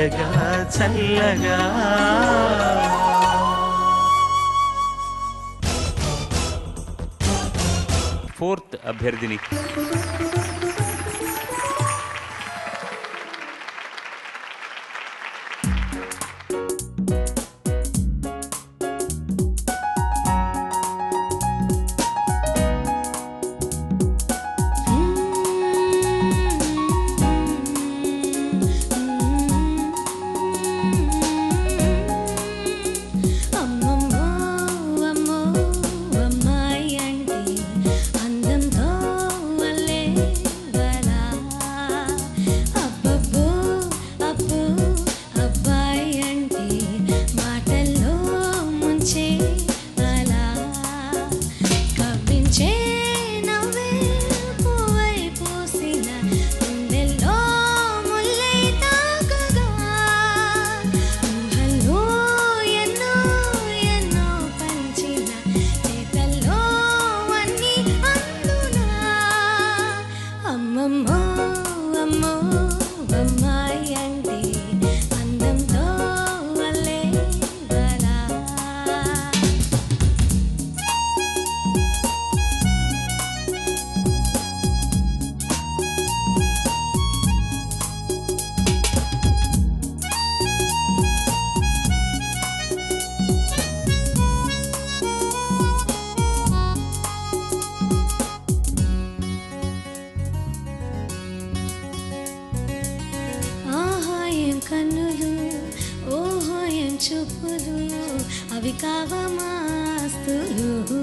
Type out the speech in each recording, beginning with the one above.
తీయగా చల్లగా. ఫోర్త్ అభ్యర్థిని. అవి కావమాస్తులు.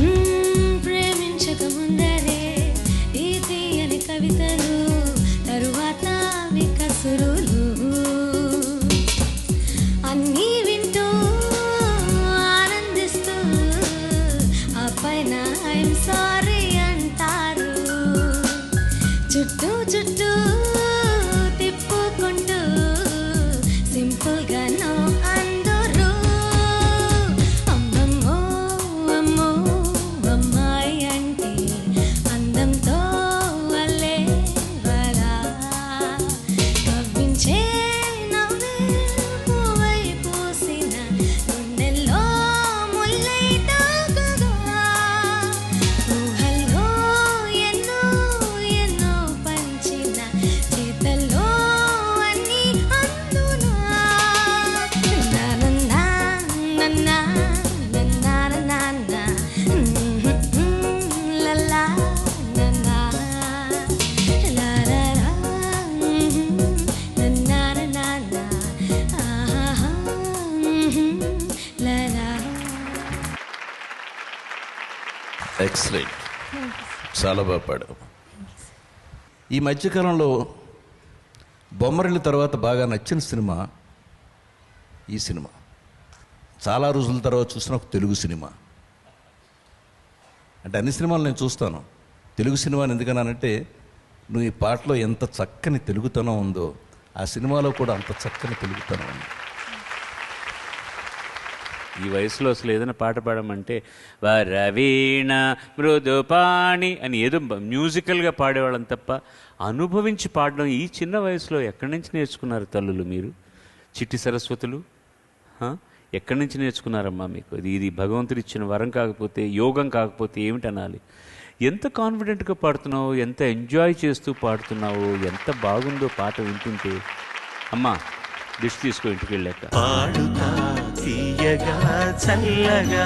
మ్మ్, ప్రేమించక ముందరే ఈ తీయని కవితలు తరువాత అవి కసురులు. అన్నీ వింటూ ఆనందిస్తూ ఆ పైన ఐఎమ్ సారీ అంటారు. చుట్టూ చుట్టూ say ఎక్సలెంట్ చాలా బాగా పాడావు. ఈ మధ్యకాలంలో బొమ్మరిల్లు తర్వాత బాగా నచ్చిన సినిమా ఈ సినిమా. చాలా రోజుల తర్వాత చూసిన ఒక తెలుగు సినిమా. అంటే అన్ని సినిమాలు నేను చూస్తాను. తెలుగు సినిమాని ఎందుకన్నానంటే నువ్వు ఈ పాటలో ఎంత చక్కని తెలుగుతనం ఉందో ఆ సినిమాలో కూడా అంత చక్కని తెలుగుతనం ఉంది. ఈ వయసులో అసలు ఏదైనా పాట పాడమంటే వరవీణ మృదుపాణి అని ఏదో మ్యూజికల్గా పాడేవాళ్ళం తప్ప అనుభవించి పాడడం ఈ చిన్న వయసులో ఎక్కడి నుంచి నేర్చుకున్నారు తల్లులు మీరు? చిట్టి సరస్వతులు? ఎక్కడి నుంచి నేర్చుకున్నారమ్మా మీకు? ఇది ఇది భగవంతుడు ఇచ్చిన వరం కాకపోతే యోగం కాకపోతే ఏమిటనాలి? ఎంత కాన్ఫిడెంట్గా పాడుతున్నావు? ఎంత ఎంజాయ్ చేస్తూ పాడుతున్నావు? ఎంత బాగుందో పాట వింటుంటే అమ్మా దిష్టి తీసుకో ఇంటికి వెళ్ళాక తీయగా చల్లగా